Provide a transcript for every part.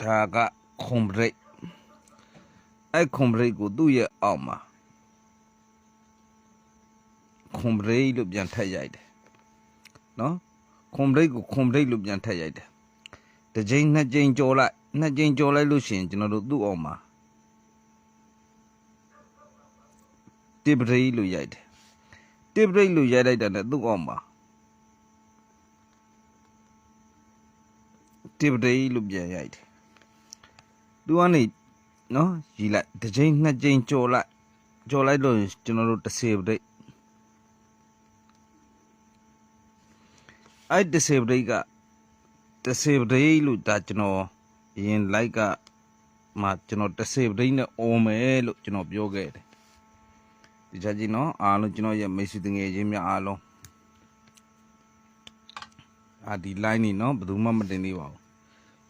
ဒါကခွန်ဘရိတ်အဲ့ခွန်ဘရိတ်ကိုသူ့ရဲ့အောက်မှာခွန်ဘရိတ်လို့ပြန်ထည့်ရိုက်တယ်နော်ခွန်ဘရိတ်ကိုခွန်ဘရိတ်လို့ပြန်ထည့်ရိုက်တယ်တစ်ချိန်နှစ်ချိန်ကြော်လိုက်နှစ်ချိန်ကြော်လိုက်လို့ရှိရင်ကျွန်တော်တို့သူ့အောက်မှာတစ်ဘရိတ်လို့ရိုက်တယ်တစ်ဘရိတ်လို့ရိုက်လိုက်တာနဲ့သူ့အောက်မှာတစ်ဘရိတ်လို့ပြန်ရိုက်တယ် သူကနေနော်ရီလိုက်တစ်ချိန်နှစ်ချိန်ကြော်လိုက်ကြော်လိုက်လို့ကျွန်တော်တို့10 break အဲ့10 break က10 break လို့ဒါကျွန်တော်အရင် like ကမှာကျွန်တော်10 break နဲ့ on မယ်လို့ကျွန်တော်ပြောခဲ့တယ်ဒီချက်ကြီးနော်အားလုံးကျွန်တော်ရဲ့မိတ်ဆွေတငယ်ချင်းများအားလုံးအာဒီ line နေနော်ဘယ်သူမှမတင်သေးပါဘူး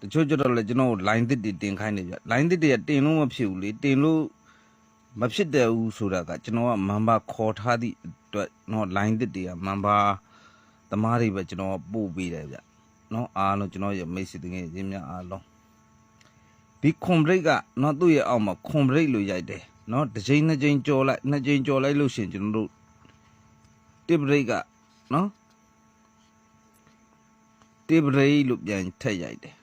တချို့ကျတော့လေကျွန်တော် line တစ်တွေတင်ခိုင်းနေကြ line တစ်တွေကတင်လို့မဖြစ်ဘူးလေတင်လို့မဖြစ်တယ်ဘူးဆိုတာကကျွန်တော်က member ခေါ်ထားသည့်အတွက်နော် line တစ်တွေက member သမားတွေပဲကျွန်တော်ကပို့ပေးတယ်ဗျနော်အားလုံးကျွန်တော်ရဲ့မိတ်ဆွေတကယ်ချင်းများအားလုံးဒီ complete ကနော်သူ့ရဲ့အောက်မှာ complete လို့ရိုက်တယ်နော်တစ်ချိန်နှစ်ချိန်ကြော်လိုက်နှစ်ချိန်ကြော်လိုက်လို့ရှရင်ကျွန်တော်တို့ tip break ကနော် tip break လို့ပြန်ထည့်ရိုက်တယ်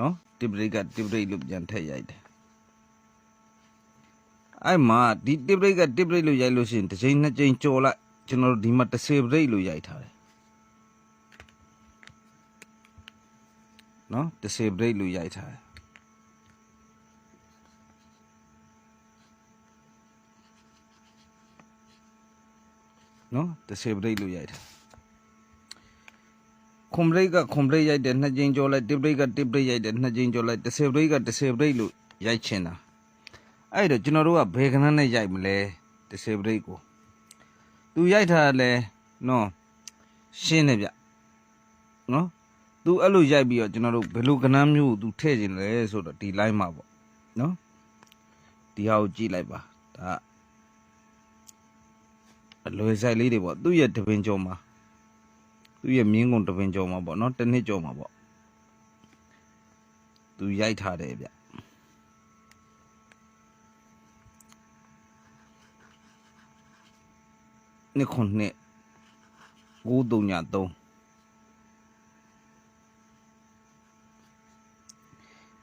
နော်တစ်ပရိတ်ကတစ်ပရိတ်လို့ပြန်ထည့်ရိုက်တယ်အဲ့မှာဒီတစ်ပရိတ်ကတစ်ပရိတ်လို့ရိုက်လို့ရှိရင်တစ်ချိန်နှစ်ချိန်ကြော်လိုက်ကျွန်တော်တို့ဒီမှာ30ပရိတ်လို့ရိုက်ထားတယ်နော်30ပရိတ်လို့ရိုက်ထားတယ်နော်30ပရိတ်လို့ရိုက်ထား ခွန်ဘရိတ်ကခွန်ဘရိတ်ရိုက်တယ်နှစ်ကြိမ်ကြော်လိုက်တစ်ဘရိတ်ကတစ်ဘရိတ်ရိုက်တယ်နှစ်ကြိမ်ကြော်လိုက်တစ်ဆယ်ဘရိတ်ကတစ်ဆယ်ဘရိတ်လို့ရိုက်ချင်တာအဲ့တော့ကျွန်တော်တို့ကဘယ်ကနန်းနဲ့ရိုက်မလဲတစ်ဆယ်ဘရိတ်ကိုသူရိုက်ထားတယ်နော်ရှင်းတယ်ဗျနော်သူအဲ့လိုရိုက်ပြီးတော့ကျွန်တော်တို့ဘယ်လိုကနန်းမျိုးကိုသူထည့်ခြင်းလဲဆိုတော့ဒီ line မှာပေါ့နော်ဒီဟာကိုကြည့်လိုက်ပါဒါအလွယ်ဆိုင်လေးတွေပေါ့သူ့ရဲ့တပင်ကြော်မှာ သူ့ရဲ့မြင်းကုန်တပင်ကြော်မှာပေါ့နော်တစ်နှစ်ကြော်မှာပေါ့သူရိုက်ထားတယ်ဗျနှစ်ခုနှစ်933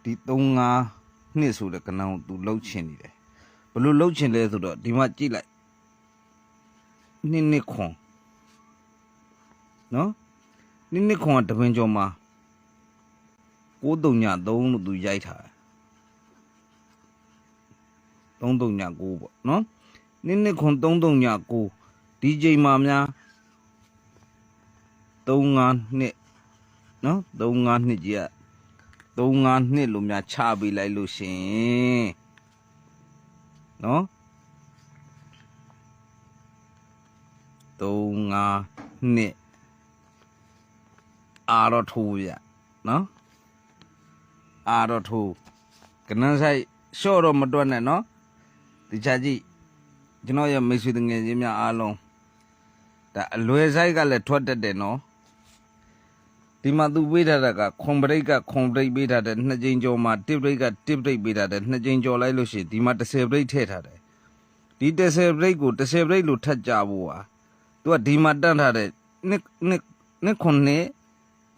ဒီ35နှစ်ဆိုတဲ့ကဏ္ဍကိုသူလှုပ်ချင်နေတယ်ဘယ်လိုလှုပ်ချင်လဲဆိုတော့ဒီမှာကြည့်လိုက်နှစ်နှစ်ခွန် နော်နိနစ်ခွန်ကတပင်ကျော်မှာ939လို့သူရိုက်ထားတယ်339ပေါ့နော်နိနစ်ခွန်339ဒီချိန်မှာများ35နှစ်နော်35နှစ်ကြီးက35နှစ်လို့များချပေးလိုက်လို့ရှင်နော်35နှစ် အာတော့ထိုးဗျနော်အာတော့ထိုးကနန်းဆိုင်ရှော့တော့မတွက်နဲ့နော်ဒီချာကြည့်ကျွန်တော်ရဲ့မိတ်ဆွေတငယ်ချင်းများအားလုံးဒါအလွယ်ဆိုင်ကလည်းထွက်တတ်တယ်နော်ဒီမှာသူပေးထားတာကခွန်ပရိတ်ကခွန်ပရိတ်ပေးထားတယ်နှစ်ကြိမ်ကျော်မှာတစ်ပရိတ်ကတစ်ပရိတ်ပေးထားတယ်နှစ်ကြိမ်ကျော်လိုက်လို့ရှိရင်ဒီမှာ30ပရိတ်ထည့်ထားတယ်ဒီ30ပရိတ်ကို30ပရိတ်လို့ထပ်ကြဖို့ဟာသူကဒီမှာတန်းထားတယ်နှစ်နှစ်နှစ်ခွန်နှစ်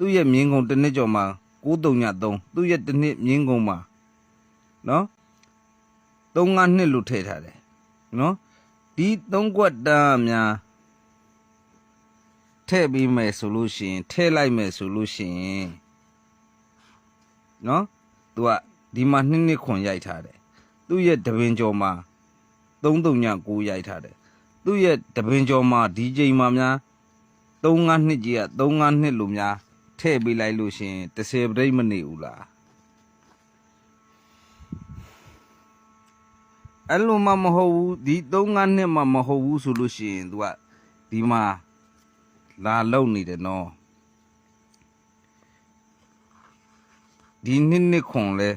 သူ့ရဲ့မြင်းကုံတစ်နှစ်ကျော်မှာ933သူ့ရဲ့တစ်နှစ်မြင်းကုံမှာနော်35နှစ်လို့ထည့်ထားတယ်နော်ဒီ3ကွက်တန်းများထည့်ပြီးမယ်ဆိုလို့ရှိရင်ထည့်လိုက်မယ်ဆိုလို့ရှိရင်နော်သူကဒီမှာနှစ်နှစ်ခွန်ရိုက်ထားတယ်သူ့ရဲ့တပင်ကျော်မှာ339ရိုက်ထားတယ်သူ့ရဲ့တပင်ကျော်မှာဒီချိန်မှာများ35နှစ်ကြီးက35နှစ်လို့များ ထည့်ပေးလိုက်လို့ရှင်30ပြိတ်မနေဘူးလားအဲ့လိုမှမဟုတ်ဘူးဒီ3-5နှစ်မှမဟုတ်ဘူးဆိုလို့ရှိရင် तू ကဒီမှာလာလုံနေတယ်နော်ဒီနှစ်နှစ်ခွန်လဲ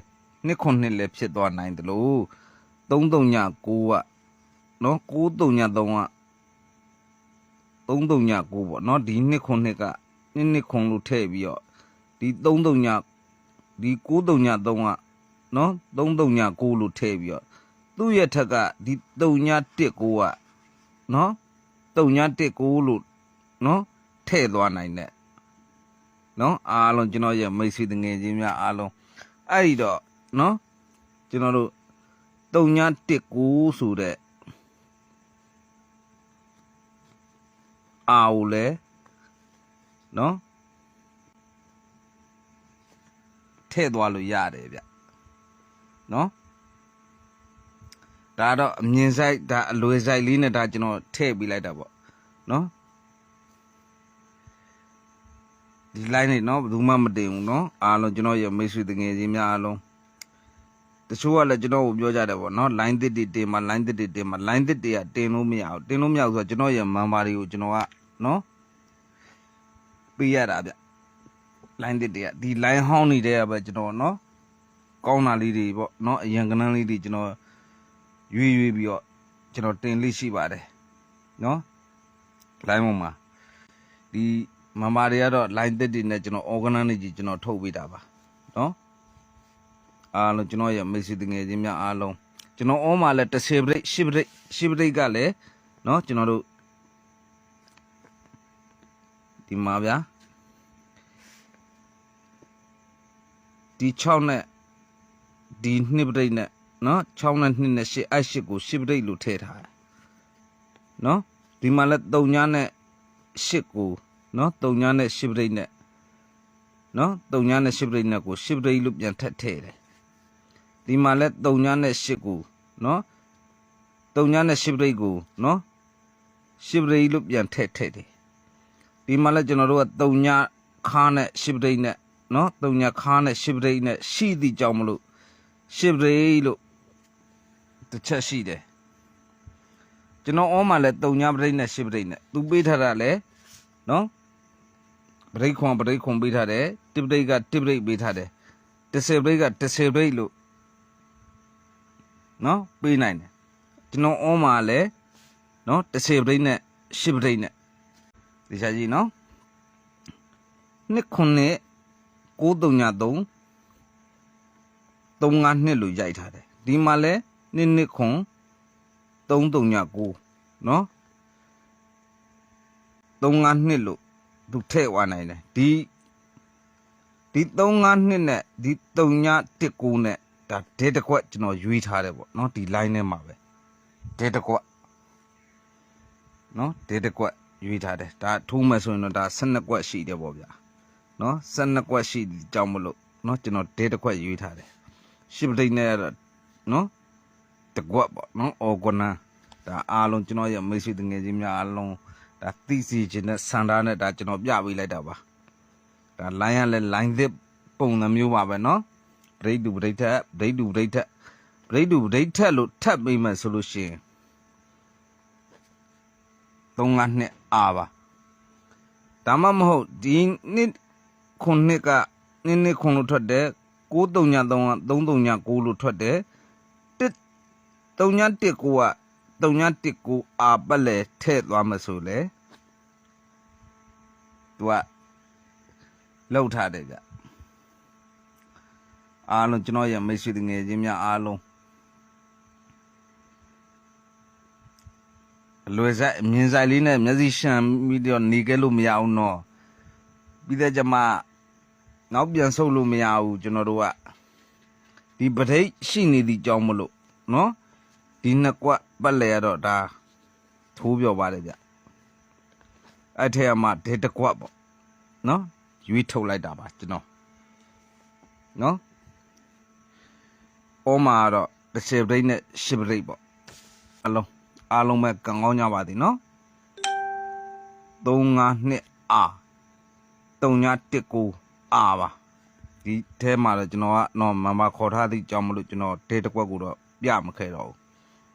နှစ်ခွန်နှစ်လဲဖြစ်သွားနိုင်တယ်လို့339ကနော်933က339ပေါ့နော်ဒီနှစ်ခွန်နှစ်က နှစ်နှစ်ခွန်လို့ထည့်ပြီးတော့ဒီ339ဒီ933ကနော်339လို့ထည့်ပြီးတော့သူ့ရဲ့ထက်ကဒီ3919ကနော်3919လို့နော်ထည့်သွားနိုင်တဲ့နော်အားလုံးကျွန်တော်ရဲ့မိတ်ဆွေတငယ်ချင်းများအားလုံးအဲ့ဒီတော့နော်ကျွန်တော်တို့3919ဆိုတဲ့အာကိုလဲ နော်ထည့်သွားလို့ရတယ်ဗျနော်ဒါတော့အမြင်ဆိုင်ဒါအလွယ်ဆိုင်လေးနဲ့ဒါကျွန်တော်ထည့်ပေးလိုက်တာပေါ့နော်ဒီ line နေနော်ဘယ်သူမှမတင်ဘူးနော်အားလုံးကျွန်တော်ရဲ့မိတ်ဆွေတငယ်ချင်းများအားလုံးတချို့ကလည်းကျွန်တော်ကိုပြောကြတယ်ပေါ့နော် line တစ်တွေတင်မှာ line တစ်တွေတင်မှာ line တစ်တွေကတင်လို့မရဘူးတင်လို့မရဘူးဆိုတော့ကျွန်တော်ရဲ့ member တွေကိုကျွန်တော်ကနော် ပေးရတာဗျ line တစ်တွေကဒီ line ဟောင်းနေတဲ့ကပဲကျွန်တော်နော်ကောင်းတာလေးတွေပေါ့နော်အရင်ကနန်းလေးတွေကျွန်တော်ရွေးရွေးပြီးတော့ကျွန်တော်တင်လေးရှိပါတယ်နော် line ပေါ်မှာဒီမမတွေကတော့ line တစ်တွေနဲ့ကျွန်တော် organize နေကြီးကျွန်တော်ထုတ်ပေးတာပါနော်အားလုံးကျွန်တော်ရဲ့မိတ်ဆွေတငယ်ချင်းများအားလုံးကျွန်တော်အောမှာလဲ10ပရိတ်10ပရိတ်10ပရိတ်ကလည်းနော်ကျွန်တော်တို့ ဒီမှာဗျာဒီ6နဲ့ဒီနှစ်ပရိတ်နဲ့နော်6နဲ့2နဲ့8အဲ့8ကို10ပရိတ်လို့ထည့်ထားတယ်နော်ဒီမှာလဲ3ညနဲ့8ကိုနော်3ညနဲ့10ပရိတ်နဲ့နော်3ညနဲ့10ပရိတ်နဲ့ကို10ပရိတ်လို့ပြန်ထပ်ထည့်တယ်ဒီမှာလဲ3ညနဲ့8ကိုနော်3ညနဲ့10ပရိတ်ကိုနော်10ပရိတ်လို့ပြန်ထည့်ထည့်တယ် ဒီမှာလဲကျွန်တော်တို့က3ညခါနဲ့10ပရိတ်နဲ့နော်တုံညာခါနဲ့ရှစ်ပရိတ်နဲ့ရှိသည့်ကြောင့်မလို့ရှစ်ပရိတ်လို့တစ်ချက်ရှိတယ်ကျွန်တော်ဩမှာလဲတုံညာပရိတ်နဲ့ရှစ်ပရိတ်နဲ့သူပေးထားတာလဲနော်ပရိတ်ခွန်ပရိတ်ခွန်ပေးထားတယ်တိပရိတ်ကတိပရိတ်ပေးထားတယ်တစ်ဆယ်ပရိတ်ကတစ်ဆယ်ပရိတ်လို့နော်ပေးနိုင်တယ်ကျွန်တော်ဩမှာလဲနော်တစ်ဆယ်ပရိတ်နဲ့ရှစ်ပရိတ်နဲ့ သိချာကြည့်နော်နှစ်ခုနှစ်9393 35နှစ်လို့ရိုက်ထားတယ်ဒီမှာလဲနှစ်နှစ်ခွန်3399နော်35နှစ်လို့သူထည့်ဝနိုင်တယ်ဒီဒီ35နှစ်နဲ့ဒီ3919နဲ့ဒါဒဲတကွက်ကျွန်တော်ရွေးထားတယ်ပေါ့နော်ဒီ line ထဲမှာပဲဒဲတကွက်နော်ဒဲတကွက် ရွေးထားတယ်ဒါထိုးမယ်ဆိုရင်တော့ဒါ12ကွက်ရှိတယ်ပေါ့ဗျာနော်12ကွက်ရှိကြောင်းမလို့နော်ကျွန်တော်ဒေတစ်ခွက်ရွေးထားတယ်ရှစ်ပတိတ်နဲ့ကတော့နော်တကွက်ပေါ့နော်အော်ဂနာဒါအားလုံးကျွန်တော်ရဲ့မိတ်ဆွေတငယ်ချင်းများအားလုံးဒါသိစီခြင်းနဲ့စန္ဒာနဲ့ဒါကျွန်တော်ပြပေးလိုက်တာပါဒါ line ရလဲ line သစ်ပုံစံမျိုးပါပဲနော်ပရိတ်တူပရိတ်ထက်ပရိတ်တူပရိတ်ထက်ပရိတ်တူပရိတ်ထက်လို့ထပ်ပေးမယ်ဆိုလို့ရှိရင်3ငါနှစ် အာပါဒါမှမဟုတ်ဒီနှစ်ခုနှစ်ကနှစ်နှစ်ခုလို့ထွက်တယ်933က339လို့ထွက်တယ်တစ်339က319အာပတ်လေထည့်သွားမဆိုလေသူကလောက်ထားတယ်ကြအားလုံးကျွန်တော်ရဲ့မိတ်ဆွေတငယ်ချင်းများအားလုံး လွယ်ဆိုင်အမြင်ဆိုင်လေးနဲ့မျက်စိရှံပြီးတော့နေခဲ့လို့မရအောင်တော့ပြီးတဲ့ကြမှာနောက်ပြန်ဆုပ်လို့မရဘူးကျွန်တော်တို့ကဒီပဋိရှိနေသည့်ကြောင်းမလို့နော်ဒီနှစ်ကွက်ပတ်လဲရတော့ဒါထိုးပြောပါတယ်ဗျအဲ့ထဲမှာဒေတကွက်ပေါ့နော်ရွေးထုတ်လိုက်တာပါကျွန်တော်နော်အော်မာတော့တစ်ချက်ပဋိနဲ့ရှစ်ပဋိပေါ့အလုံး အားလုံးပဲကံကောင်းကြပါသည်နော်352 R 3919 R ပါဒီထဲမှာတော့ကျွန်တော်ကတော့မမခေါ်ထားသည့်ကြောင့်မလို့ကျွန်တော်ဒေတစ်ကွက်ကိုတော့ပြမခဲ့တော့ဘူး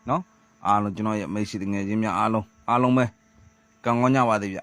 နော်အားလုံးကျွန်တော်ရဲ့မိတ်ဆွေငယ်ချင်းများအားလုံးအားလုံးပဲကံကောင်းကြပါသည်ဗျ